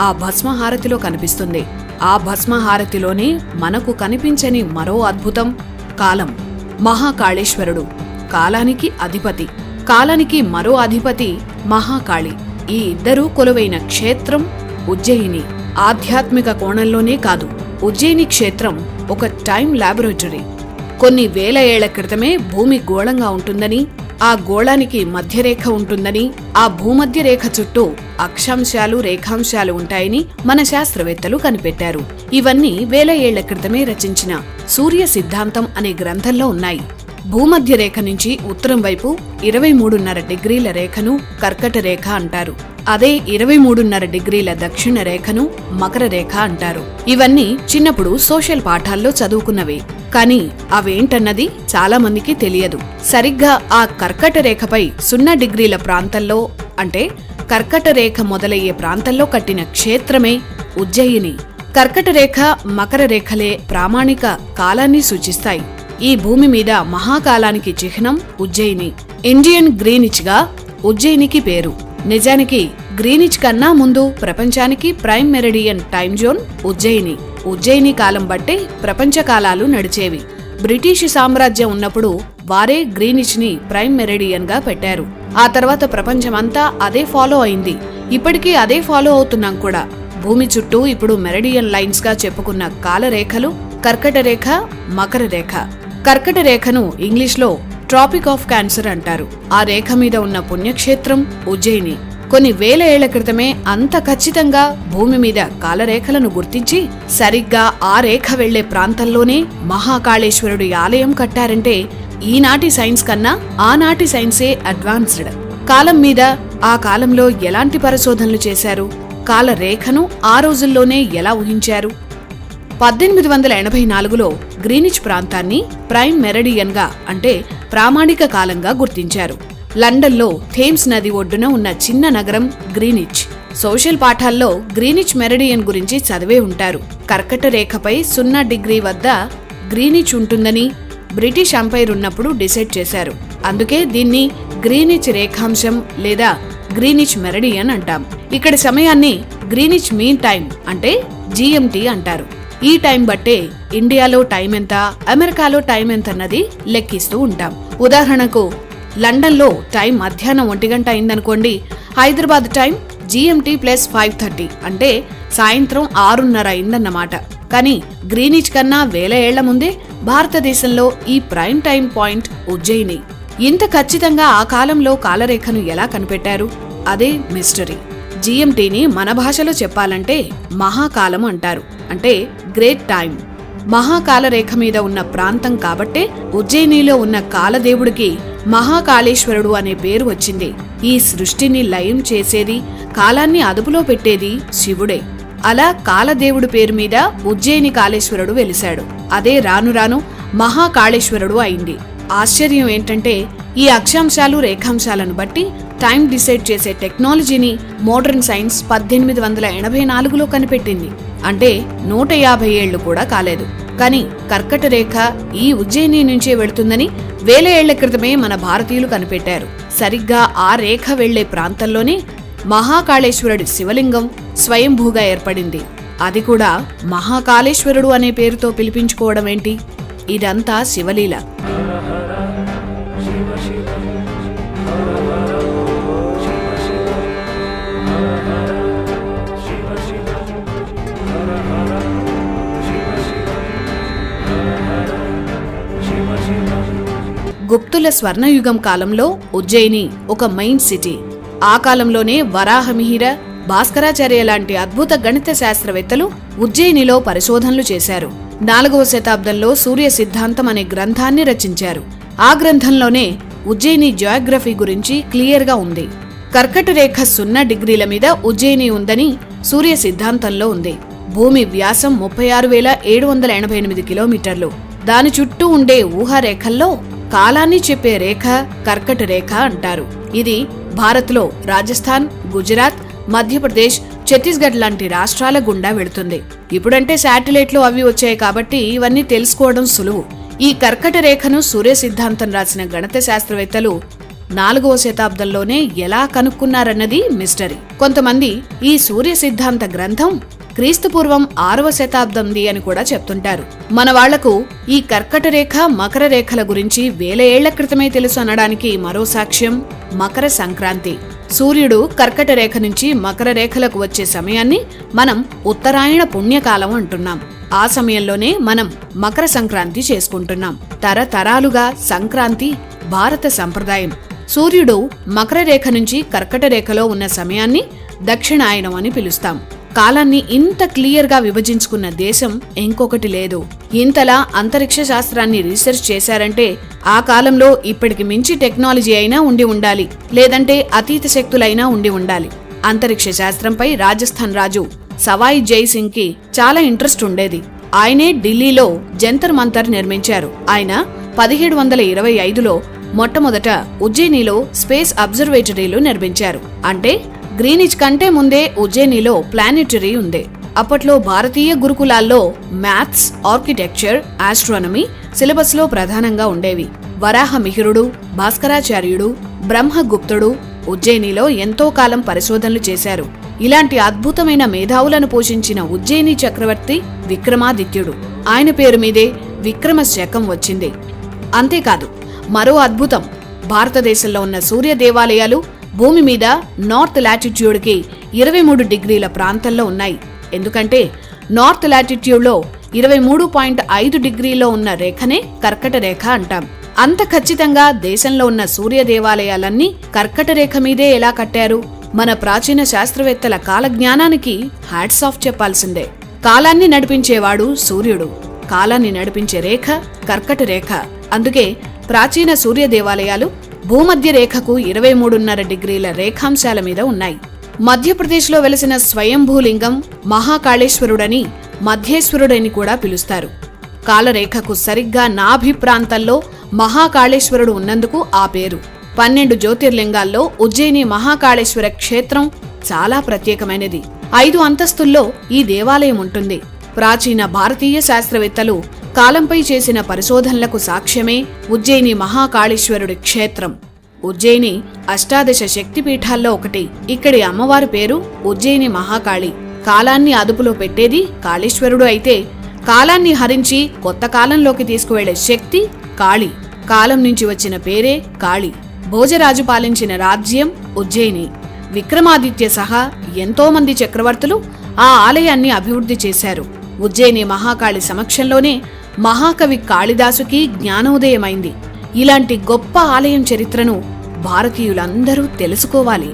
ఆ భస్మహారతిలో కనిపిస్తుంది. ఆ భస్మహారతిలోనే మనకు కనిపించని మరో అద్భుతం కాలం. మహాకాళేశ్వరుడు కాలానికి అధిపతి. కాలానికి మరో అధిపతి మహాకాళి. ఈ ఇద్దరూ కొలువైన క్షేత్రం ఉజ్జయిని. ఆధ్యాత్మిక కోణంలోనే కాదు ఉజ్జయిని క్షేత్రం ఒక టైం లాబొరేటరీ. కొన్ని వేల ఏళ్ళ క్రితమే భూమి గోళంగా ఉంటుందని ఆ గోళానికి మధ్యరేఖ ఉంటుందని ఆ భూమధ్య రేఖ చుట్టూ అక్షాంశాలు రేఖాంశాలు ఉంటాయని మన శాస్త్రవేత్తలు కనిపెట్టారు. ఇవన్నీ వేల ఏళ్ళ క్రితమే రచించిన సూర్య సిద్ధాంతం అనే గ్రంథంలో ఉన్నాయి. భూమధ్య రేఖ నుంచి ఉత్తరం వైపు ఇరవై మూడున్నర డిగ్రీల రేఖను కర్కట రేఖ అంటారు. అదే ఇరవై మూడున్నర డిగ్రీల దక్షిణ రేఖను మకర రేఖ అంటారు. ఇవన్నీ చిన్నప్పుడు సోషల్ పాఠాల్లో చదువుకున్నవే. కానీ అవేంటన్నది చాలా మందికి తెలియదు. సరిగ్గా ఆ కర్కట రేఖపై సున్నా డిగ్రీల ప్రాంతంలో అంటే కర్కట రేఖ మొదలయ్యే ప్రాంతంలో కట్టిన క్షేత్రమే ఉజ్జయిని. కర్కట రేఖ మకర రేఖలే ప్రామాణిక కాలాన్ని సూచిస్తాయి. ఈ భూమి మీద మహాకాలానికి చిహ్నం ఉజ్జయిని. ఇండియన్ గ్రీనిచ్గా ఉజ్జయినికి పేరు. నిజానికి గ్రీనిచ్ కన్నా ముందు ప్రపంచానికి prime meridian time zone Ujjain. Ujjain కాలం బట్టే ప్రపంచ కాలాలు నడిచేవి. బ్రిటిష్ సామ్రాజ్యం ఉన్నప్పుడు వారే గ్రీనిచ్ని ప్రైమ్ మెరిడియన్గా పెట్టారు. ఆ తర్వాత ప్రపంచమంతా అదే ఫాలో అయింది. ఇప్పటికీ అదే ఫాలో అవుతున్నాం కూడా. భూమి చుట్టూ ఇప్పుడు మెరిడియన్ లైన్స్గా చెప్పుకున్న కాలరేఖలు కర్కట రేఖ మకర రేఖ. కర్కట రేఖను ఇంగ్లీష్లో ట్రాపిక్ ఆఫ్ క్యాన్సర్ అంటారు. ఆ రేఖ మీద ఉన్న పుణ్యక్షేత్రం ఉజ్జయిని. కొన్ని వేల ఏళ్ళ క్రితమే అంత ఖచ్చితంగా భూమి మీద కాలరేఖలను గుర్తించి సరిగ్గా ఆ రేఖ వెళ్ళే ప్రాంతంలోనే మహాకాళేశ్వరుడి ఆలయం కట్టారంటే ఈనాటి సైన్స్ కన్నా ఆనాటి సైన్సే అడ్వాన్స్డ్. కాలం మీద ఆ కాలంలో ఎలాంటి పరిశోధనలు చేశారు? కాలరేఖను ఆ రోజుల్లోనే ఎలా ఊహించారు? పద్దెనిమిది వందల ఎనభై నాలుగులో గ్రీనిచ్ ప్రాంతాన్ని ప్రైమ్ మెరడియన్గా అంటే ప్రామాణిక కాలంగా గుర్తించారు. లండన్లో థేమ్స్ నది ఒడ్డున ఉన్న చిన్న నగరం గ్రీనిచ్. సోషల్ పాఠాల్లో గ్రీనిచ్ మెరడియన్ గురించి చదివే ఉంటారు. కర్కట రేఖపై సున్నా డిగ్రీ వద్ద గ్రీనిచ్ ఉంటుందని బ్రిటిష్ అంపైర్ ఉన్నప్పుడు డిసైడ్ చేశారు. అందుకే దీన్ని గ్రీనిచ్ రేఖాంశం లేదా గ్రీనిచ్ మెరడియన్ అంటాం. ఇక్కడ సమయాన్ని గ్రీనిచ్ మీన్ టైం అంటే జిఎంటి అంటారు. ఈ టైం బట్టే ఇండియాలో టైం ఎంత అమెరికాలో టైం ఎంత అన్నది లెక్కిస్తూ ఉంటాం. ఉదాహరణకు లండన్లో టైం మధ్యాహ్నం ఒంటి గంట అయిందనుకోండి. Hyderabad time GMT plus five thirty అంటే సాయంత్రం ఆరున్నర అయిందన్నమాట. కానీ గ్రీనిచ్ కన్నా వేల ఏళ్ళ ముందే భారతదేశంలో ఈ ప్రైమ్ టైం పాయింట్ ఉజ్జయిని. ఇంత ఖచ్చితంగా ఆ కాలంలో కాలరేఖను ఎలా కనిపెట్టారు? అదే మిస్టరీ. జిఎంటీని మన భాషలో చెప్పాలంటే మహాకాలం అంటారు. అంటే గ్రేట్ టైం. మహాకాల రేఖ మీద ఉన్న ప్రాంతం కాబట్టే ఉజ్జయినిలో ఉన్న కాలదేవుడికి మహాకాళేశ్వరుడు అనే పేరు వచ్చింది. ఈ సృష్టిని లయం చేసేది కాలాన్ని అదుపులో పెట్టేది శివుడే. అలా కాలదేవుడి పేరు మీద ఉజ్జయిని కాళేశ్వరుడు వెలిశాడు. అదే రాను రాను మహాకాళేశ్వరుడు అయింది. ఆశ్చర్యం ఏంటంటే ఈ అక్షాంశాలు రేఖాంశాలను బట్టి టైం డిసైడ్ చేసే టెక్నాలజీని మోడర్న్ సైన్స్ పద్దెనిమిది వందల ఎనభై నాలుగులో కనిపెట్టింది. అంటే నూట యాభై ఏళ్ళు కూడా కాలేదు. కానీ కర్కట రేఖ ఈ ఉజ్జయిని నుంచే వెళుతుందని వేల ఏళ్ళ క్రితమే మన భారతీయులు కనిపెట్టారు. సరిగ్గా ఆ రేఖ వెళ్ళే ప్రాంతంలోనే మహాకాళేశ్వరుడి శివలింగం స్వయంభూగా ఏర్పడింది. అది కూడా మహాకాళేశ్వరుడు అనే పేరుతో పిలిపించుకోవడం ఏంటి ఇదంతా శివలీల. గుప్తుల స్వర్ణయుగం కాలంలో ఉజ్జయిని ఒక మెయిన్ సిటీ. ఆ కాలంలోనే వరాహమిహిర భాస్కరాచార్య లాంటి అద్భుత గణిత శాస్త్రవేత్తలు ఉజ్జయినిలో పరిశోధనలు చేశారు. నాలుగవ శతాబ్దంలో సూర్య సిద్ధాంతం అనే గ్రంథాన్ని రచించారు. ఆ గ్రంథంలోనే ఉజ్జయిని జియోగ్రఫీ గురించి క్లియర్గా ఉంది. కర్కట రేఖ సున్నా డిగ్రీల మీద ఉజ్జయిని ఉందని సూర్య సిద్ధాంతంలో ఉంది. భూమి వ్యాసం ముప్పై ఆరు వేల ఏడు వందల ఎనభై ఎనిమిది కిలోమీటర్లు. దాని చుట్టూ ఉండే ఊహారేఖల్లో కాలాన్ని చెప్పే రేఖ కర్కట రేఖ అంటారు. ఇది భారత్లో రాజస్థాన్ గుజరాత్ మధ్యప్రదేశ్ ఛత్తీస్గఢ్ లాంటి రాష్ట్రాల గుండా వెళుతుంది. ఇప్పుడంటే శాటిలైట్లు అవి వచ్చాయి కాబట్టి ఇవన్నీ తెలుసుకోవడం సులువు. ఈ కర్కట రేఖను సూర్య సిద్ధాంతం రాసిన గణిత శాస్త్రవేత్తలు నాలుగవ శతాబ్దంలోనే ఎలా కనుక్కున్నారన్నది మిస్టరీ. కొంతమంది ఈ సూర్య సిద్ధాంత గ్రంథం క్రీస్తుపూర్వం ఆరవ శతాబ్దంది అని కూడా చెప్తుంటారు. మన వాళ్ళకు ఈ కర్కట రేఖ మకర రేఖల గురించి వేల ఏళ్ళ క్రితమే తెలుసు అనడానికి మరో సాక్ష్యం మకర సంక్రాంతి. సూర్యుడు కర్కట రేఖ నుంచి మకర రేఖలకు వచ్చే సమయాన్ని మనం ఉత్తరాయణ పుణ్యకాలం అంటున్నాం. ఆ సమయంలోనే మనం మకర సంక్రాంతి చేసుకుంటున్నాం. తరతరాలుగా సంక్రాంతి భారత సంప్రదాయం. సూర్యుడు మకర రేఖ నుంచి కర్కట రేఖలో ఉన్న సమయాన్ని దక్షిణాయనం అని పిలుస్తాం. కాలాన్ని ఇంత క్లియర్గా విభజించుకున్న దేశం ఇంకొకటి లేదు. ఇంతలా అంతరిక్ష శాస్త్రాన్ని రీసెర్చ్ చేశారంటే ఆ కాలంలో ఇప్పటికి మించి టెక్నాలజీ అయినా ఉండి ఉండాలి. లేదంటే అతీత శక్తులైనా ఉండి ఉండాలి. అంతరిక్ష శాస్త్రంపై రాజస్థాన్ రాజు సవాయి జై సింగ్కి చాలా ఇంట్రెస్ట్ ఉండేది. ఆయనే ఢిల్లీలో జంతర్ మంతర్ నిర్మించారు. ఆయన పదిహేడు వందల ఇరవై ఐదులో మొట్టమొదట ఉజ్జయినిలో స్పేస్ అబ్జర్వేటరీలు నిర్మించారు. అంటే గ్రీనిచ్ కంటే ముందే ఉజ్జయినిలో ప్లానెటరీ ఉంది. అప్పట్లో భారతీయ గురుకులాల్లో మ్యాథ్స్ ఆర్కిటెక్చర్ ఆస్ట్రానమీ సిలబస్లో ప్రధానంగా ఉండేవి. వరాహ మిహిరుడు భాస్కరాచార్యుడు బ్రహ్మగుప్తుడు ఉజ్జయినిలో ఎంతో కాలం పరిశోధనలు చేశారు. ఇలాంటి అద్భుతమైన మేధావులను పోషించిన ఉజ్జయిని చక్రవర్తి విక్రమాదిత్యుడు. ఆయన పేరు మీదే విక్రమ శకం వచ్చింది. అంతేకాదు మరో అద్భుతం భారతదేశంలో ఉన్న సూర్య దేవాలయాలు భూమి మీద నార్త్ లాటిట్యూడ్కి ఇరవై మూడు డిగ్రీల ప్రాంతంలో ఉన్నాయి. ఎందుకంటే నార్త్ లాటిట్యూడ్లో ఇరవై మూడు పాయింట్ ఐదు డిగ్రీలో ఉన్న రేఖనే కర్కట రేఖ అంటాం. అంత ఖచ్చితంగా దేశంలో ఉన్న సూర్య దేవాలయాలన్నీ కర్కట రేఖ మీదే ఎలా కట్టారు? మన ప్రాచీన శాస్త్రవేత్తల కాలజ్ఞానానికి హ్యాట్స్ ఆఫ్ చెప్పాల్సిందే. కాలాన్ని నడిపించేవాడు సూర్యుడు. కాలాన్ని నడిపించే రేఖ కర్కట రేఖ. అందుకే ప్రాచీన సూర్య దేవాలయాలు భూమధ్య రేఖకు ఇరవై మూడున్నర డిగ్రీల రేఖాంశాల మీద ఉన్నాయి. మధ్యప్రదేశ్లో వెలసిన స్వయంభూలింగం మహాకాళేశ్వరుడని మధ్యేశ్వరుడని కూడా పిలుస్తారు. కాలరేఖకు సరిగ్గా నాభి ప్రాంతంలో మహాకాళేశ్వరుడు ఉన్నందుకు ఆ పేరు. పన్నెండు జ్యోతిర్లింగాల్లో ఉజ్జయిని మహాకాళేశ్వర క్షేత్రం చాలా ప్రత్యేకమైనది. ఐదు అంతస్తుల్లో ఈ దేవాలయం ఉంటుంది. ప్రాచీన భారతీయ శాస్త్రవేత్తలు కాలంపై చేసిన పరిశోధనలకు సాక్ష్యమే ఉజ్జయిని మహాకాళేశ్వరుడి క్షేత్రం. ఉజ్జయిని అష్టాదశ శక్తిపీఠాల్లో ఒకటి. ఇక్కడి అమ్మవారి పేరు ఉజ్జయిని మహాకాళి. కాలాన్ని అదుపులో పెట్టేది కాళేశ్వరుడు అయితే కాలాన్ని హరించి కొత్త కాలంలోకి తీసుకువెళ్ళే శక్తి కాళి. కాలం నుంచి వచ్చిన పేరే కాళి. భోజరాజు పాలించిన రాజ్యం ఉజ్జయిని. విక్రమాదిత్య సహా ఎంతోమంది చక్రవర్తులు ఆ ఆలయాన్ని అభివృద్ధి చేశారు. ఉజ్జయిని మహాకాళి సమక్షంలోనే మహాకవి కాళిదాసుకి జ్ఞానోదయమైంది. ఇలాంటి గొప్ప ఆలయం చరిత్రను భారతీయులందరూ తెలుసుకోవాలి.